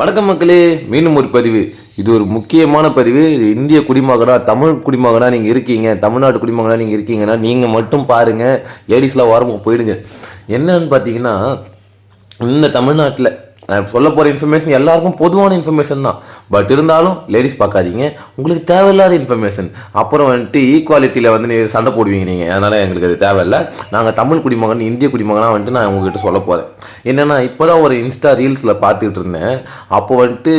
வணக்கம் மக்களே மீண்டும் ஒரு பதிவு. இது ஒரு முக்கியமான பதிவு. இது இந்திய குடிமகனா தமிழ் குடிமகனா நீங்கள் இருக்கீங்க தமிழ்நாட்டு குடிமகனா நீங்கள் இருக்கீங்கன்னா நீங்கள் மட்டும் பாருங்கள் லேடிஸ்லாம் ஓரமாக போயிடுங்க. என்னன்னு பார்த்தீங்கன்னா இந்த தமிழ்நாட்டில் நான் சொல்ல போகிற இன்ஃபர்மேஷன் எல்லாருக்கும் பொதுவான இன்ஃபர்மேஷன் தான். பட் இருந்தாலும் லேடிஸ் பார்க்காதீங்க. உங்களுக்கு தேவையில்லாத இன்ஃபர்மேஷன் அப்புறம் வந்துட்டு ஈக்குவாலிட்டியில் வந்து நீங்கள் சண்டை போடுவீங்க நீங்கள் அதனால் எங்களுக்கு அது தேவையில்லை. நாங்கள் தமிழ் குடிமகன் இந்திய குடிமகனாக வந்துட்டு நான் உங்ககிட்ட சொல்ல போகிறேன் என்னென்னா இப்போ தான் ஒரு இன்ஸ்டா ரீல்ஸில் பார்த்துக்கிட்டு இருந்தேன். அப்போ வந்துட்டு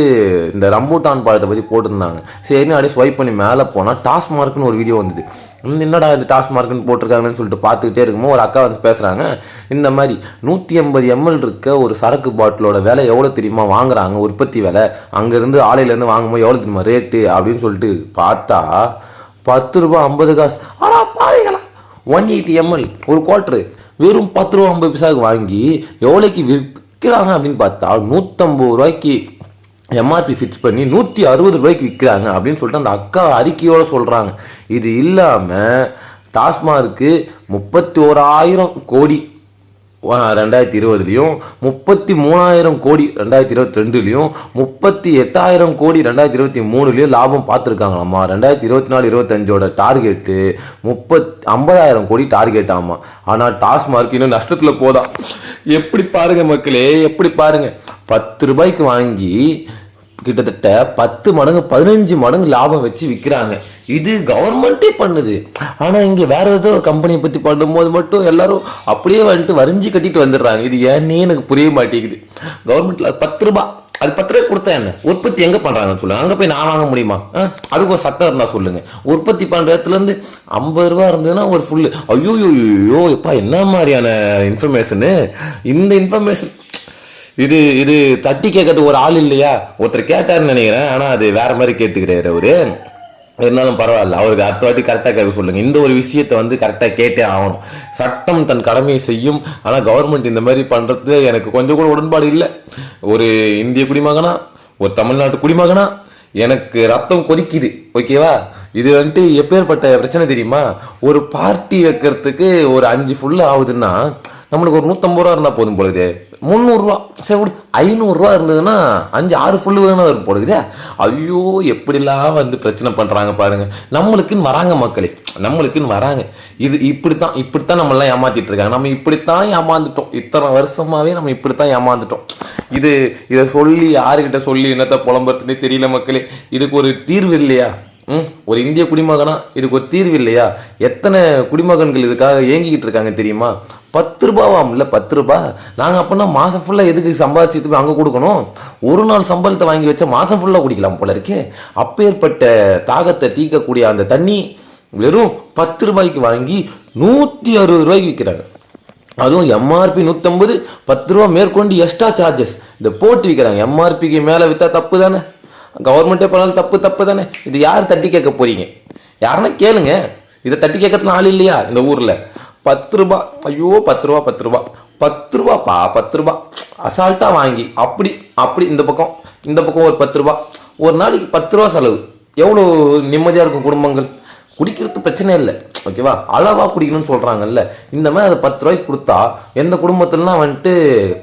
இந்த ரம்பூட்டான் பழத்தை பற்றி போட்டிருந்தாங்க. சரின்னு அப்படியே ஸ்வைப் பண்ணி மேலே போனால் டாஸ்மார்க்னு ஒரு வீடியோ வந்தது. என்னடா இது டாஸ்மார்க்னு போட்டிருக்காங்கன்னு சொல்லிட்டு பார்த்துக்கிட்டே இருக்கும்போது ஒரு அக்கா வந்து பேசுகிறாங்க இந்த மாதிரி நூற்றி ஐம்பது எம்எல் இருக்க ஒரு சரக்கு பாட்டிலோட விலை எவ்வளோ தெரியுமா? வாங்குறாங்க உற்பத்தி விலை. அங்கேருந்து ஆலையிலேருந்து வாங்கும்போது எவ்வளோ தெரியுமா? ரேட்டு அப்படின்னு சொல்லிட்டு பார்த்தா பத்து ரூபா ஐம்பது காசு. ஆனால் பாருங்களா ஒன் எயிட்டி எம்எல் ஒரு குவார்ட்ரு வெறும் பத்து ரூபா ஐம்பது பைசாவுக்கு வாங்கி எவ்வளோக்கு விற்கிறாங்க அப்படின்னு பார்த்தா நூற்றம்பது ரூபாய்க்கு எம்ஆர்பி ஃபிக்ஸ் பண்ணி நூற்றி அறுபது ரூபாய்க்கு விற்கிறாங்க அப்படின்னு சொல்லிட்டு அந்த அக்கா அறிக்கையோடு சொல்கிறாங்க இது இல்லாமல் டாஸ்மார்க்கு முப்பத்தி ஓராயிரம் கோடி ரெண்டாயிரத்தி இருபதுலையும் முப்பத்தி மூணாயிரம் கோடி ரெண்டாயிரத்தி இருபத்தி ரெண்டுலையும் முப்பத்தி எட்டாயிரம் கோடி ரெண்டாயிரத்தி இருபத்தி மூணுலையும் லாபம் பார்த்துருக்காங்களாம்மா. ரெண்டாயிரத்தி இருபத்தி நாலு இருபத்தஞ்சோட டார்கெட்டு முப்பத் ஐம்பதாயிரம் கோடி டார்கெட் ஆமாம். ஆனால் டாஸ்மார்க் இன்னும் நஷ்டத்தில் போதா. எப்படி பாருங்க மக்களே எப்படி பாருங்க. பத்து ரூபாய்க்கு வாங்கி கிட்டத்தட்ட பத்து மடங்கு பதினஞ்சு மடங்கு லாபம் வச்சு விற்கிறாங்க இது கவர்மெண்ட்டே பண்ணுது. ஆனால் இங்கே வேற ஏதோ ஒரு கம்பெனியை பற்றி பண்ணும்போது மட்டும் எல்லாரும் அப்படியே வந்துட்டு வரிஞ்சு கட்டிட்டு வந்துடுறாங்க. இது ஏன்னே எனக்கு புரிய மாட்டேங்குது. கவர்மெண்ட்ல பத்து ரூபா அது பத்து ரூபாய் கொடுத்தா என்ன? உற்பத்தி எங்கே பண்ணுறாங்கன்னு சொல்லுங்க. அங்கே போய் நான் வாங்க முடியுமா? அதுக்கு ஒரு சட்டம் இருந்தால் சொல்லுங்கள் உற்பத்தி பண்ணுற இடத்துலேருந்து ஐம்பது ரூபா இருந்ததுன்னா ஒரு ஃபுல்லு ஐயோ ஐயோ எப்பா என்ன மாதிரியான இன்ஃபர்மேஷனு இந்த இன்ஃபர்மேஷன் இது இது தட்டி கேட்கறதுக்கு ஒரு ஆள் இல்லையா? ஒருத்தர் கேட்டாருன்னு நினைக்கிறேன். ஆனால் அது வேற மாதிரி கேட்டுக்கிறாரு அவரு. இருந்தாலும் பரவாயில்ல. அவருக்கு அடுத்த வாட்டி கரெக்டாக கேட்க சொல்லுங்க. இந்த ஒரு விஷயத்தை வந்து கரெக்டாக கேட்டே ஆகணும். சட்டம் தன் கடமையை செய்யும். ஆனால் கவர்மெண்ட் இந்த மாதிரி பண்ணுறது எனக்கு கொஞ்சம் கூட உடன்பாடு இல்லை. ஒரு இந்திய குடிமகனா? ஒரு தமிழ்நாட்டு குடிமகனா? எனக்கு ரத்தம் கொதிக்குது. ஓகேவா இது வந்துட்டு எப்பேற்பட்ட பிரச்சனை தெரியுமா? ஒரு பார்ட்டி வைக்கிறதுக்கு ஒரு அஞ்சு ஃபுல்லு ஆகுதுன்னா நம்மளுக்கு ஒரு நூற்றம்பது ரூபா இருந்தால் போதும் போலுது முந்நூறுரூவா. சரி விடு ஐநூறுரூவா இருந்ததுன்னா அஞ்சு ஆறு ஃபுல்லு வேணும் இருக்கும் போடுதே ஐயோ எப்படிலாம் வந்து பிரச்சனை பண்ணுறாங்க பாருங்கள் நம்மளுக்குன்னு வராங்க மக்களே. நம்மளுக்குன்னு வராங்க. இது இப்படி இப்படித்தான் இப்படித்தான் நம்மளாம் ஏமாத்திட்டு இருக்காங்க. நம்ம இப்படித்தான் ஏமாந்துட்டோம். இத்தனை வருஷமாகவே நம்ம இப்படித்தான் ஏமாந்துட்டோம். இது இதை சொல்லி யாருக்கிட்ட சொல்லி என்னத்தை புலம்புறதுனே தெரியல மக்களே. இதுக்கு ஒரு தீர்வு இல்லையா? ஒரு இந்திய குடிமகனா? இதுக்கு ஒரு தீர்வு இல்லையா? எத்தனை குடிமகன்கள் இதுக்காக ஏங்கிக்கிட்டு இருக்காங்க தெரியுமா? பத்து ரூபாவாம் இல்லை பத்து ரூபா? நாங்கள் அப்படின்னா மாதம் ஃபுல்லாக எதுக்கு சம்பாதிச்சு அங்கே கொடுக்கணும்? ஒரு நாள் சம்பளத்தை வாங்கி வச்சா மாதம் ஃபுல்லாக குடிக்கலாம் போல இருக்கே. அப்பேற்பட்ட தாகத்தை தீக்கக்கூடிய அந்த தண்ணி வெறும் பத்து ரூபாய்க்கு வாங்கி நூற்றி அறுபது ரூபாய்க்கு விற்கிறாங்க அதுவும் எம்ஆர்பி நூற்றம்பது பத்து ரூபா மேற்கொண்டு எக்ஸ்ட்ரா சார்ஜஸ் இந்த போட்டு விற்கிறாங்க எம்ஆர்பிக்கு மேலே விற்றா தப்பு தானே? கவர்மெண்ட்டே பண்ணாலும் தப்பு தப்பு தானே? இது யார் தட்டி கேட்க போறீங்க? யாருன்னா கேளுங்க. இதை தட்டி கேட்கறதுல ஆள் இல்லையா இந்த ஊரில்? பத்து ரூபா ஐயோ பத்து ரூபா பத்து ரூபா. பத்து ரூபாப்பா பத்து ரூபா. அசால்ட்டாக வாங்கி அப்படி அப்படி இந்த பக்கம் இந்த பக்கம் ஒரு பத்து ரூபா. ஒரு நாளைக்கு பத்து ரூபா செலவு. எவ்வளோ நிம்மதியாக இருக்கும் குடும்பங்கள்? குடிக்கிறது பிரச்சனை இல்லை. ஓகேவா அளவா குடிக்கணும்னு சொல்றாங்கல்ல. இந்த மாதிரி அதை பத்து ரூபாய்க்கு கொடுத்தா எந்த குடும்பத்துலலாம் வந்துட்டு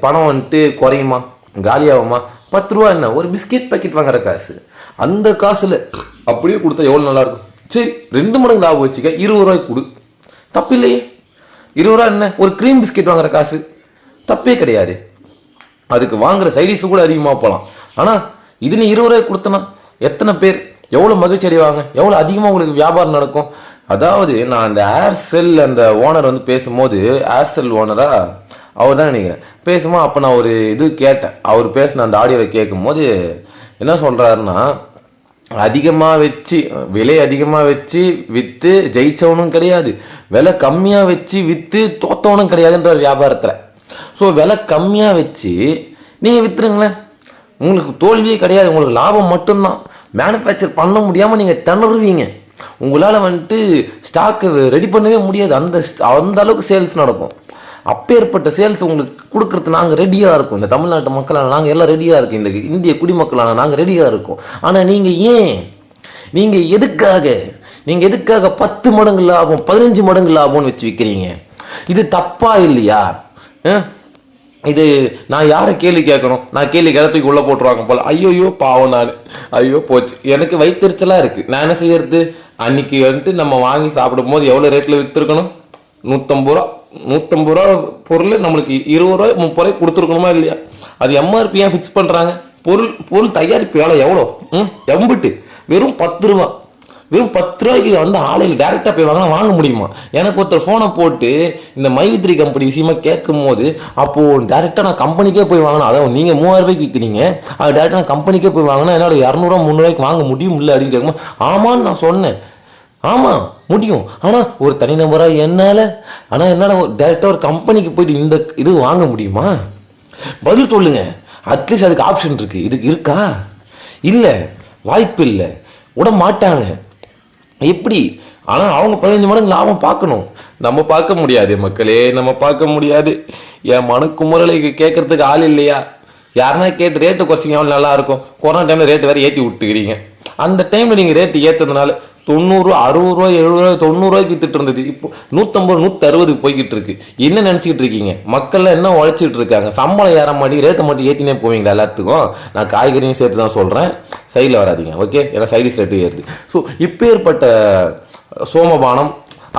பணம் வந்துட்டு குறையுமா? காலியாகுமா? பத்து ரூபா என்ன? ஒரு பிஸ்கெட் பாக்கெட் வாங்குற காசு. அந்த காசுல அப்படியே கொடுத்தா எவ்வளோ நல்லா இருக்கும் சரி ரெண்டு மடங்கு லாபம் வச்சுக்க இருபது ரூபாய்க்கு கொடு. தப்பு இல்லையே இருபது ரூபா என்ன? ஒரு க்ரீம் பிஸ்கெட் வாங்குற காசு. தப்பே கிடையாது. அதுக்கு வாங்குற சைடிஸ் கூட அதிகமாக போகலாம் ஆனால் இது நீ இருபது ரூபாய் கொடுத்தனா எத்தனை பேர்? எவ்வளோ மகிழ்ச்சி அடைவாங்க? எவ்வளோ அதிகமாக உங்களுக்கு வியாபாரம் நடக்கும்? அதாவது நான் அந்த ஏர்செல் அந்த ஓனர் வந்து பேசும்போது ஏர்செல் ஓனரா அவர் தான் நினைக்கிறேன். பேசுமா அப்போ நான் ஒரு இது கேட்டேன். அவர் பேசின அந்த ஆடியோவை கேட்கும்போது என்ன சொல்கிறாருன்னா அதிகமாக வச்சு விலை அதிகமாக வச்சு விற்று ஜெயிச்சவனும் கிடையாது. விலை கம்மியாக வச்சு விற்று தோத்தவனும் கிடையாதுன்ற ஒரு வியாபாரத்தில். ஸோ விலை கம்மியாக வச்சு நீங்கள் விற்றுருங்களேன் உங்களுக்கு தோல்வியே கிடையாது. உங்களுக்கு லாபம் மட்டும்தான். மேனுஃபேக்சர் பண்ண முடியாமல் நீங்கள் திணறுவீங்க. உங்களால் வந்துட்டு ஸ்டாக்கு ரெடி பண்ணவே முடியாது. அந்த அந்த அளவுக்கு சேல்ஸ் நடக்கும். அப்பேற்பட்ட சேல்ஸ் உங்களுக்கு கொடுக்கறது நாங்கள் ரெடியாக இருக்கோம். இந்த தமிழ்நாட்டு மக்களான நாங்கள் எல்லாம் ரெடியாக இருக்கோம். இந்த இந்திய குடிமக்களான நாங்கள் ரெடியாக இருக்கோம். ஆனால் நீங்கள் ஏன்? நீங்கள் எதுக்காக? நீங்கள் எதுக்காக பத்து மடங்கு லாபம் பதினஞ்சு மடங்கு லாபம்னு வச்சு விற்கிறீங்க இது தப்பா இல்லையா? இது நான் யாரை கேள்வி கேட்கணும்? நான் கேள்வி கேட்டதுக்கு உள்ள போட்டுருவாங்க போல. ஐயோயோ பாவம் நான். ஐயோ போச்சு. எனக்கு வயிற்றுச்சலாக இருக்கு. நான் என்ன செய்யறது? அன்னைக்கு வந்துட்டு நம்ம வாங்கி சாப்பிடும் போது எவ்வளோ ரேட்டில் விற்றுருக்கணும் நூற்றம்பது ரூபா. நூற்றம்பது ரூபா பொருள் நம்மளுக்கு இருபது ரூபாய் முப்பது ரூபாய் கொடுத்துருக்கணுமா இல்லையா? அது எம்ஆர்பி ஏன் ஃபிக்ஸ் பண்ணுறாங்க பொருள் பொருள் தயாரிப்பு வேலை எவ்வளோ? ம் எம்பிட்டு. வெறும் பத்து ரூபா. வெறும் பத்து ரூபாய்க்கு வந்து ஆலையில் டேரெக்டாக போய் வாங்கினா வாங்க முடியுமா? எனக்கு ஒருத்தர் ஃபோனை போட்டு இந்த மைவித்ரி கம்பெனி விஷயமா கேட்கும் போது அப்போது டேரெக்டாக நான் கம்பெனிக்கே போய் வாங்கினா அதை நீங்கள் மூவாயிரம் ரூபாய்க்கு விற்கிறீங்க அது டேரெக்டாக நான் கம்பெனிக்கே போய் வாங்கினா என்னால் இரநூறுவா முந்நூறுவாய்க்கு வாங்க முடியும் இல்லை அப்படின்னு கேட்கும்போது ஆமான்னு நான் சொன்னேன். ஆமாம் முடியும். ஆனால் ஒரு தனிநபராக என்னால் ஆனால் என்னால் டேரெக்டாக ஒரு கம்பெனிக்கு போயிட்டு இந்த இது வாங்க முடியுமா? பதில் சொல்லுங்க. அட்லீஸ்ட் அதுக்கு ஆப்ஷன் இருக்குது இதுக்கு இருக்கா? இல்லை. வாய்ப்பு இல்லை. விட மாட்டாங்க. எப்படி? ஆனால் அவங்க பதினஞ்சு மடங்கு லாபம் பார்க்கணும். நம்ம பார்க்க முடியாது மக்களே. நம்ம பார்க்க முடியாது. என் மனக்குமுறலை கேட்கறதுக்கு ஆள் இல்லையா? யாருன்னா கேட்டு ரேட்டு குறைச்சிங்க எவ்வளோ நல்லா இருக்கும். கொரோனா டைமில் ரேட்டு வேறு ஏற்றி விட்டுக்கிறீங்க. அந்த டைமில் நீங்கள் ரேட்டு ஏற்றுறதுனால தொண்ணூறு அறுபது ரூபா எழுபது ரூபாய் தொண்ணூறுரூவாய்க்கு வித்துட்டு இருந்தது. இப்போ நூற்றம்பது நூற்றி அறுபதுக்கு போய்கிட்டு இருக்கு. என்ன நினச்சிக்கிட்டு இருக்கீங்க? மக்கள்லாம் என்ன உழைச்சிட்டு இருக்காங்க? சம்பளம் ஏற மாட்டி ரேட்டை மட்டும் ஏற்றினே போவீங்களா எல்லாத்துக்கும்? நான் காய்கறியும் சேர்த்து தான் சொல்கிறேன் சைடில் வராதிங்க ஓகே ஏன்னா சைடிஸ் ரேட்டு ஏறுது. ஸோ இப்பேற்பட்ட சோமபானம்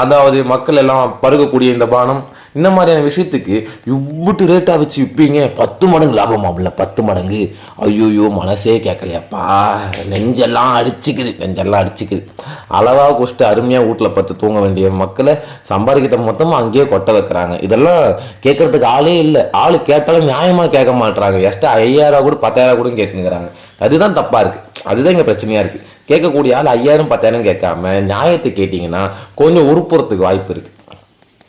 அதாவது மக்கள் எல்லாம் பருகக்கூடிய இந்த பானம் இந்த மாதிரியான விஷயத்துக்கு இவ்விட்டு ரேட்டாக வச்சு விற்பீங்க பத்து மடங்கு லாபமாம்ல பத்து மடங்கு. ஐயோயோ மனசே கேட்கலையாப்பா நெஞ்செல்லாம் அடிச்சுக்குது நெஞ்செல்லாம் அடிச்சுக்குது. அளவாக குடிச்சிட்டு அருமையாக வீட்டில் பத்து தூங்க வேண்டிய மக்களை சம்பாதிக்கிட்ட மொத்தமாக அங்கேயே கொட்ட வைக்கிறாங்க. இதெல்லாம் கேட்கறதுக்கு ஆளே இல்லை. ஆள் கேட்டாலும் நியாயமாக கேட்க மாட்டுறாங்க எக்ஸ்ட்ரா ஐயாயிரம் கூட பத்தாயிரம் கூட கேட்குங்கிறாங்க அதுதான் தப்பாக இருக்குது அதுதான் இங்கே பிரச்சனையாக இருக்குது கேட்கக்கூடிய ஆள் ஐயாயிரம் பத்தாயிரம் கேட்காம நியாயத்தை கேட்டிங்கன்னா கொஞ்சம் உருப்புறத்துக்கு வாய்ப்பு இருக்குது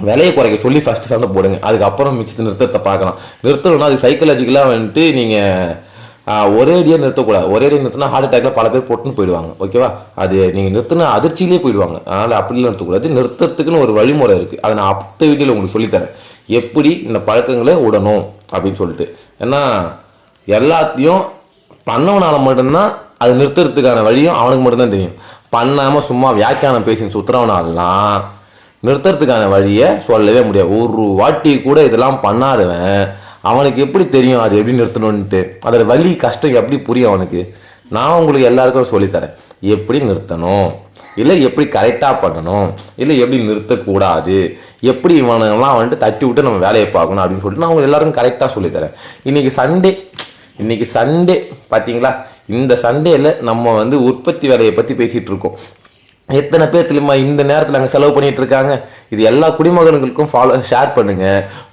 விலையை குறைக்க சொல்லி ஃபர்ஸ்ட் சந்தை போடுங்க. அதுக்கப்புறம் மிச்சத்தை நிறுத்தத்தை பார்க்கலாம். நிறுத்தணும்னா அது சைக்கலாஜிக்கலாக வந்துட்டு நீங்கள் ஒரே அடியாக நிறுத்தக்கூடாது. ஒரே அடியாக நிறுத்தினா ஹார்ட் அட்டாக்ல பல பேர் போட்டுன்னு போயிடுவாங்க. ஓகேவா? அது நீங்கள் நிறுத்தினா அதிர்ச்சியிலே போயிடுவாங்க. அதனால் அப்படிலாம் நிறுத்தக்கூடாது. நிறுத்தத்துக்குன்னு ஒரு வழிமுறை இருக்குது அதை நான் அடுத்த வீடியோவில் உங்களுக்கு சொல்லித்தரேன். எப்படி இந்த பழக்கங்களை விடணும் அப்படின்னு சொல்லிட்டு. ஏன்னா எல்லாத்தையும் பண்ணவனால மட்டும்தான் அது நிறுத்துறதுக்கான வழியும் அவனுக்கு மட்டும்தான் தெரியும். பண்ணாமல் சும்மா வியாக்கியானம் பேசி சுத்துறவனாலாம் நிறுத்துறதுக்கான வழியை சொல்லவே முடியாது. ஒரு வாட்டி கூட இதெல்லாம் பண்ணாதவன் அவனுக்கு எப்படி தெரியும் அது எப்படி நிறுத்தணும்ன்ட்டு? அதோட வலி கஷ்டம் எப்படி புரியும் அவனுக்கு? நான் உங்களுக்கு எல்லாருக்கும் சொல்லித்தரேன். எப்படி நிறுத்தணும்? இல்லை எப்படி கரெக்டாக பண்ணணும்? இல்லை எப்படி நிறுத்தக்கூடாது? எப்படி இவனெல்லாம் வந்துட்டு தட்டி விட்டு நம்ம வேலையை பார்க்கணும் அப்படின்னு சொல்லிட்டு நான் உங்களுக்கு எல்லாருக்கும் கரெக்டாக சொல்லித்தரேன். இன்னைக்கு சண்டே இன்னைக்கு சண்டே பார்த்தீங்களா இந்த சண்டேல நம்ம வந்து உற்பத்தி வேலையை பற்றி பேசிகிட்டு இருக்கோம். எத்தனை பேர் தெரியுமா? இந்த நேரத்தில் அங்கே செலவு பண்ணிட்டு இருக்காங்க. இது எல்லா குடிமகன்களுக்கும் ஃபாலோ ஷேர் பண்ணுங்க.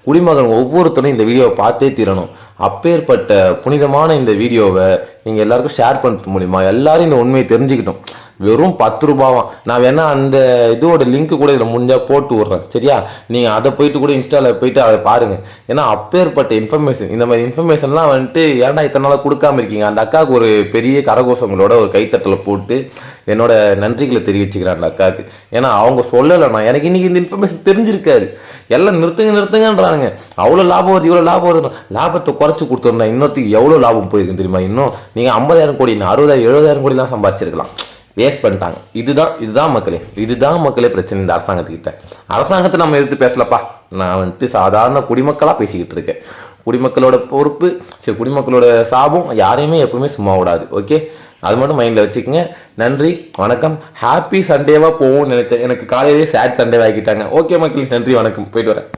குடிமகன் ஒவ்வொருத்தரும் இந்த வீடியோவை பார்த்தே தீரணும். அப்பேற்பட்ட புனிதமான இந்த வீடியோவை நீங்கள் எல்லாருக்கும் ஷேர் பண்ணுறது மூலிமா எல்லாரும் இந்த உண்மையை தெரிஞ்சுக்கிட்டோம். வெறும் பத்து ரூபாவாம் நான் வேணால் அந்த இதோட லிங்க் கூட இதில் முடிஞ்சால் போட்டு விட்றேன். சரியா? நீங்கள் அதை போயிட்டு கூட இன்ஸ்டாவில் போயிட்டு அதை பாருங்கள் ஏன்னா அப்பேற்பட்ட இன்ஃபர்மேஷன் இந்த மாதிரி இன்ஃபர்மேஷன்லாம் வந்துட்டு ஏன்டா இத்தனை நாளாக கொடுக்காம இருக்கீங்க? அந்த அக்காவுக்கு ஒரு பெரிய கரகோஷங்களோட ஒரு கைத்தட்டலை போட்டு என்னோட நன்றிகளை தெரிவிச்சுக்கிறேன் அந்த அக்காவுக்கு. ஏன்னா அவங்க சொல்லலைண்ணா எனக்கு இன்னைக்கு இந்த இன்ஃபர்மேஷன் தெரிஞ்சிருக்காது. எல்லாம் நிறுத்துங்க நிறுத்துங்கன்றாங்க அவ்வளோ லாபம் வருது இவ்வளோ லாபம் வருது லாபத்தை குறைச்சி கொடுத்துருந்தா இன்னொருத்துக்கு எவ்வளோ லாபம் போயிருக்கு தெரியுமா? இன்னும் நீங்கள் ஐம்பதாயிரம் கோடி அறுபதாயிரம் எழுபதாயிரம் கோடிலாம் சம்பாதிச்சிருக்கலாம். வேஸ்ட் பண்ணிட்டாங்க. இதுதான் இதுதான் மக்களே. இதுதான் மக்களே பிரச்சனை இந்த அரசாங்கத்துக்கிட்ட. அரசாங்கத்தை நம்ம எடுத்து பேசலப்பா. நான் வந்துட்டு சாதாரண குடிமக்களாக பேசிக்கிட்டு இருக்கேன். குடிமக்களோட பொறுப்பு சரி குடிமக்களோட சாபம் யாரையுமே எப்பவுமே சும்மா விடாது ஓகே அது மட்டும் மைண்டில் வச்சுக்கோங்க. நன்றி வணக்கம். ஹாப்பி சண்டேவாக போகும்னு நினைச்சேன். எனக்கு காலையிலேயே சேட் சண்டே ஆகிட்டாங்க ஓகே மக்களே நன்றி வணக்கம். போயிட்டு வரேன்.